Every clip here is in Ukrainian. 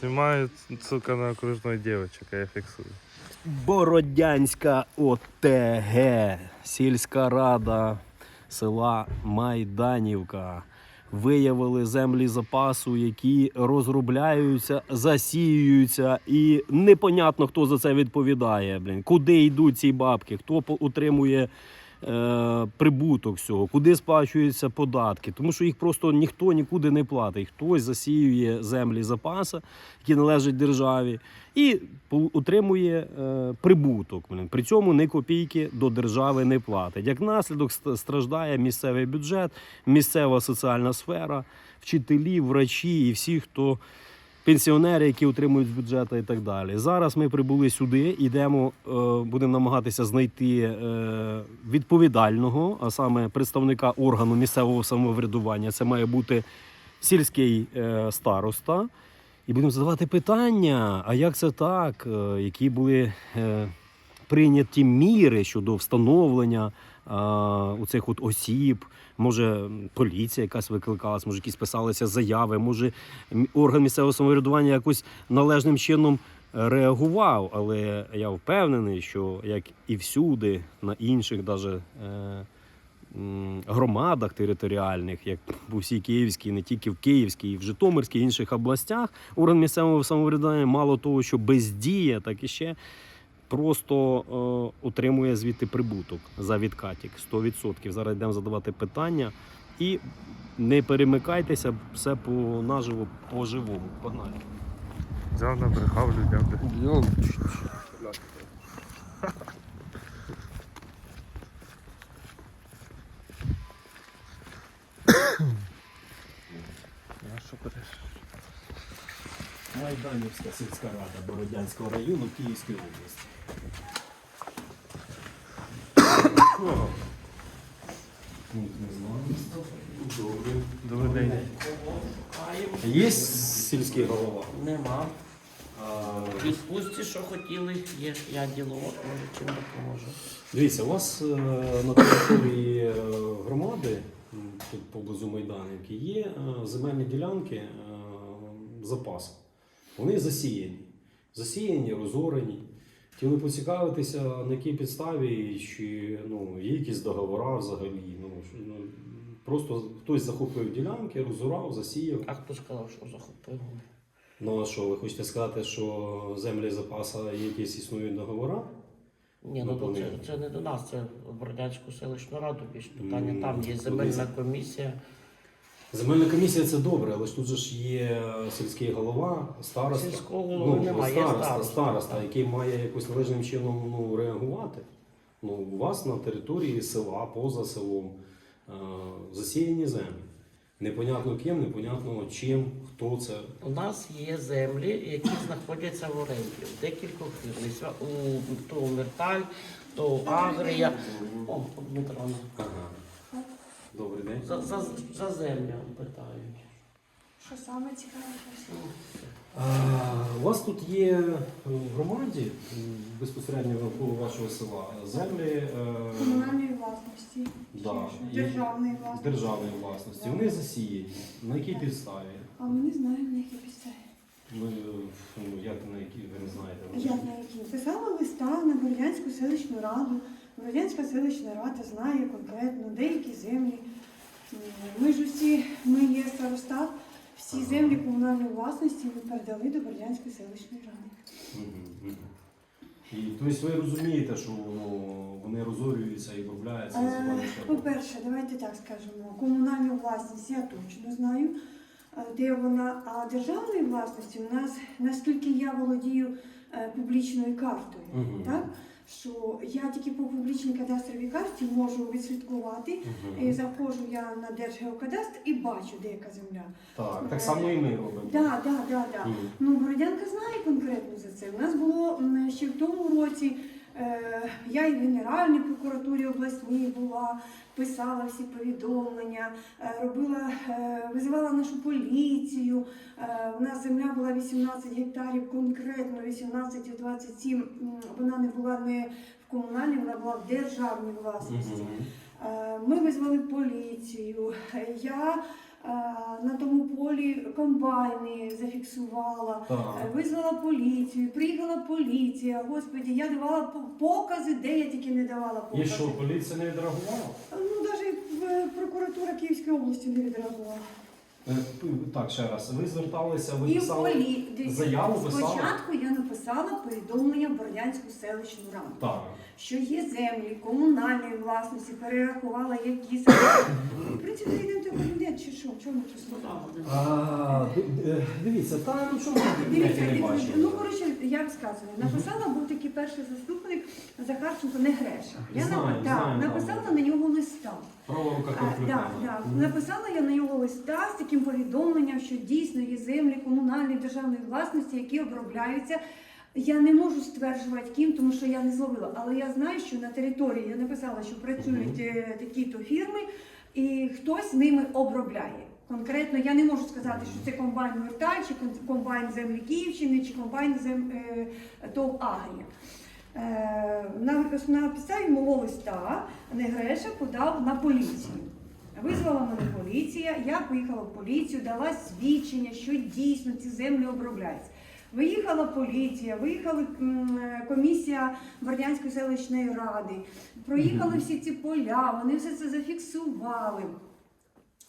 Снимают, сука, на окружной девочек, я фиксую. Бородянська ОТГ, сільська рада села Майданівка. Виявили землі запасу, які розробляються, засіюються, і непонятно, хто за це відповідає. Блін. Куди йдуть ці бабки, хто утримує е, прибуток цього, куди сплачуються податки. Тому що їх просто ніхто нікуди не платить. Хтось засіює землі запасу, які належать державі, і утримує е, прибуток. При цьому ні копійки до держави не платить. Як наслідок страждає місцевий бюджет, місцева соціальна сфера, вчителі, врачі і всі, хто пенсіонери, які отримують з бюджету і так далі. Зараз ми прибули сюди, йдемо, е, будемо намагатися знайти е, відповідального, а саме представника органу місцевого самоврядування. Це має бути сільський е, староста. І будемо задавати питання: а як це так? Які були прийняті міри щодо встановлення у цих от осіб? Може, поліція якась викликалась, може, якісь писалися заяви, може, орган місцевого самоврядування якось належним чином е, реагував. Але я впевнений, що як і всюди, на інших даже. Е, громадах територіальних, як у всій Київській, не тільки в Київській, і в Житомирській інших областях, орган місцевого самоврядування мало того, що бездіє, так і ще просто е, отримує звідти прибуток за відкатік 100%. Зараз йдемо задавати питання і не перемикайтеся, все по наживо, по живому. Погнали. Взял, набрехав людям. Майданівська сільська рада Бородянського району Київської області. Добре. Добрий день. Є сільський голова? Нема. Відпустці, що хотіли, є я діловод, може чим допоможу. Дивіться, у вас е, на території е, громади, тут поблизу Майданівки, є е, земельні ділянки е, запасу. Вони засіяні. Засіяні, розорені. Хотіли поцікавитися, на якій підставі, чи ну, є якісь договори взагалі. Ну, що, ну, просто хтось захопив ділянки, розорав, засіяв. А хто сказав, що захопив? Ну а що, ви хочете сказати, що землі запасу є якісь існують договори? Ні, Ну, ну то це, це не до нас, це в Радянську селищну раду більш питання. Там є земельна комісія. Земельна комісія це добре, але ж тут же ж є сільський голова, староста. Сільського голови немає, є староста, староста. староста, який має якось належним чином ну, реагувати. Ну, у вас на території села, поза селом, е, засіяні землі. Непонятно ким, непонятно чим, хто це. У нас є землі, які знаходяться в оренді. В декількох фірм. Ся- У то Мерталь, то Агрія. О, Дмитро, Ага. Добрий день. за, за, за землю питають. Що саме цікаве? А, у вас тут є в громаді безпосередньо навколо вашого села землі е, Комунальної власності, Да. чи що? державної власності. державної власності. Вони засіяні. На якій підставі? А ми не знаємо, на які підставі. Ви ну, як на які ви не знаєте? Ж- на які писала листа на Бородянську селищну раду. Бородянська селищна рада знає конкретно деякі землі. Ми ж усі, ми є старостат, всі землі комунальної власності ми передали до Бородянської селищної ради. Мгм, мгм. І тобто ви розумієте, що ну, вони розорюються і обробляються Е, По-перше, давайте так скажемо, комунальну власність я точно знаю, е, де вона, а державної власності у нас, наскільки я володію е, публічною картою, Мгм. так? що я тільки по публічній кадастровій карті можу відслідкувати. І заходжу я на Держгеокадастр і бачу, де яка земля. Так, так само і ми робимо. Так, так, так. Ну, Бородянка знає конкретно за це. У нас було ще в тому році. Е, я і в Генеральній прокуратурі обласній була, писала всі повідомлення, е, робила, е, визивала нашу поліцію. У нас земля була 18 гектарів, конкретно 18 і 27. Вона не була не в комунальній, вона була в державній власності. Ми визвали поліцію. Я на тому полі комбайни зафіксувала. Так. Е, Визвала поліцію, приїхала поліція. Господі, я давала покази, де я тільки не давала І що, поліція не відреагувала? Ну, навіть прокуратура Київської області не відреагувала. Е, Так, ще раз. Ви зверталися, ви І писали полі... заяву, писали? Спочатку я написала повідомлення в Бородянську селищну раду, Так. що є землі комунальної власності, перерахувала які саме. Кабінет чи що? Чому ми тут А, ди- ди- дивіться, та ну чому Дивіться, не дивіться, бачили? ну коротше, я розказую. Написала, був такий перший заступник Захарченко не Греша. Я Знаю, нап- да, знаю, написала на нього листа. Права рука А, да. Написала я на його листа з таким повідомленням, що дійсно є землі комунальної державної власності, які обробляються. Я не можу стверджувати ким, тому що я не зловила. Але я знаю, що на території я написала, що працюють е, такі-то фірми, і хтось ними обробляє. Конкретно я не можу сказати, що це комбайн Верталь, чи комбайн землі Київщини, чи комбайн зем е, ТОВ Агрія. Е, На, на підставі мого листа Негреша подав на поліцію. Визвала мене поліція, я поїхала в поліцію, дала свідчення, що дійсно ці землі обробляються. Виїхала поліція, виїхала комісія Бордянської селищної ради, проїхали всі ці поля, вони все це зафіксували.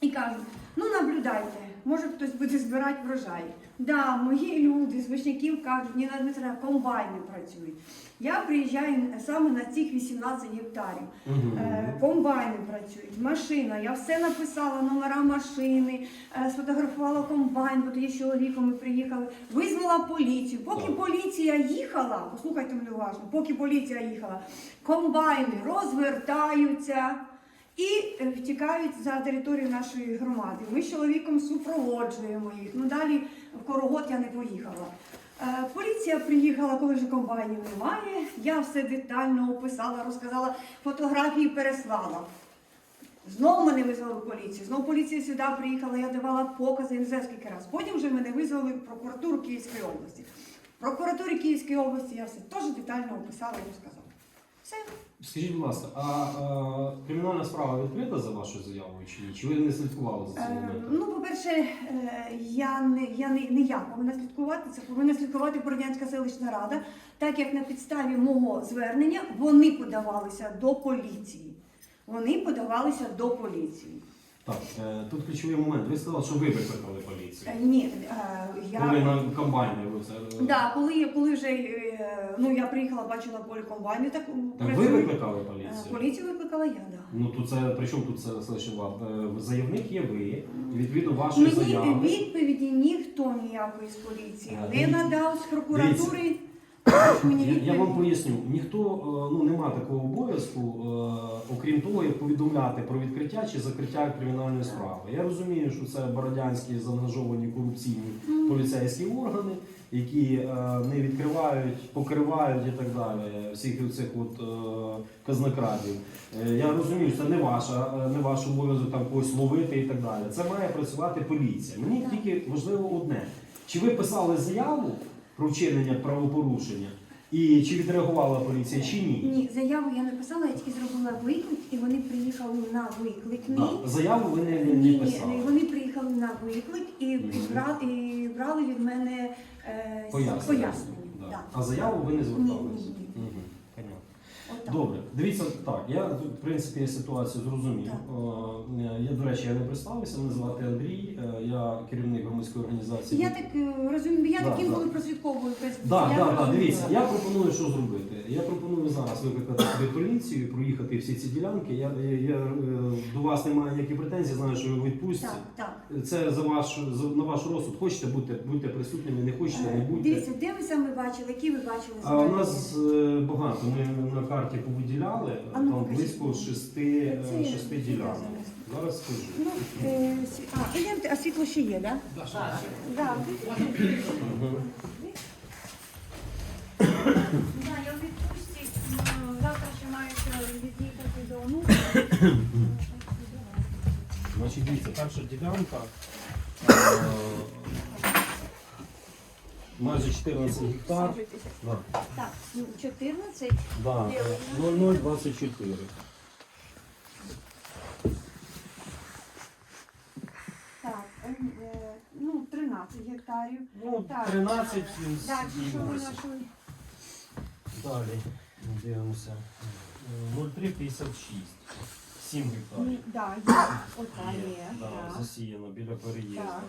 І кажуть, ну наблюдайте, може хтось буде збирати врожай. Да, мої люди з вишняків кажуть, ні на Дмитра комбайни працюють. Я приїжджаю саме на цих 18 гектарів. Е, Комбайни працюють, машина. Я все написала, номера машини, е, сфотографувала комбайн, бо тоді з чоловіком ми приїхали. Визвала поліцію. Поки поліція їхала, послухайте мене уважно, поки поліція їхала, комбайни розвертаються і е, втікають за територію нашої громади. Ми з чоловіком супроводжуємо їх. Ну далі в Корогот я не поїхала. Е, Поліція приїхала, коли вже комбайнів немає. Я все детально описала, розказала, фотографії переслала. Знову мене визвали в поліцію. Знову поліція сюди приїхала, я давала покази, не знаю скільки разів. Потім вже мене визвали в прокуратуру Київської області. В прокуратурі Київської області я все теж детально описала і розказала. Все. Скажіть, будь ласка, а, а кримінальна справа відкрита за вашою заявою чи ні? Чи ви не слідкували за цим Е, моментом? ну, по-перше, е, я не я не, не я повинна слідкувати. Це повинна слідкувати Бородянська селищна рада, так як на підставі мого звернення вони подавалися до поліції. Вони подавалися до поліції. Так, е, тут ключовий момент. Ви сказали, що ви викликали поліцію. Е, Ні, е, я Коли на комбайні ви це. е, да, коли, коли вже е, ну я приїхала, бачила полі комбайни, так Так ви працюють. викликали Е, поліцію? Поліцію викликала я, да. Ну то це при чому тут це слышала? Заявник є ви, відповідно вашої Мені заяви. відповіді ніхто ніякої з поліції А, не дивіться. надав з прокуратури. Мені Я, я вам поясню, ніхто е, ну нема такого обов'язку, е, окрім того, як повідомляти про відкриття чи закриття кримінальної справи. Я розумію, що це бородянські заангажовані корупційні поліцейські органи, які е, не відкривають, покривають і так далі всіх цих от е, казнокрадів. Е, я розумію, це не ваша, не ваш обов'язок там когось ловити і так далі. Це має працювати поліція. Мені тільки важливо одне: чи ви писали заяву про вчинення правопорушення, і чи відреагувала поліція, чи ні? Ні, заяву я не писала, я тільки зробила виклик, і вони приїхали на виклик. Мій. Да. Заяву ви не, не, Ні, не писали. вони приїхали на виклик і, Мгм. брали, і брали від мене е, Пояснення. пояснення. Да. Да. А заяву ви не? Ні, ні, ні. Мгм. Добре, дивіться так. Я тут, в принципі, ситуацію зрозумів. Е, Я, до речі, я не представився, мене звати Андрій, е, я керівник громадської організації. Я так е, розумію, я Да, таким да. коли прослідковую. Так, так, так, дивіться, я пропоную, що зробити. Я пропоную зараз викликати сюди поліцію, проїхати всі ці ділянки. Я, я, я е, до вас немає ніяких претензій, знаю, що ви в відпустці. Так, так. Це за ваш за на ваш розсуд. Хочете бути, будьте присутніми, не хочете, не Е, будьте. Дивіться, де ви саме бачили, які ви бачили А у нас е, багато. Ми на карті повиділяли А ну, там покажіть близько шести, е, Це я шести сюди ділянок. зараз. Зараз скажу. Ну, е, а, ідемте, а світло ще є, так? Да? Да. Да, я в відпустці. М, Завтра ще маю ще від'їхати до онука. Значить, дивіться, перша ділянка. е, Майже 14 гектар. Да. Так, ну, 14. Да, е, 0024. Так, гектарів. Ну, Так. 13 він Так, що ми знайшли? Далі дивимося. Е, 0,356. 7 гектарів. Ні, да, є. Ота Є, є. да, так. засіяно біля переїзду. Так.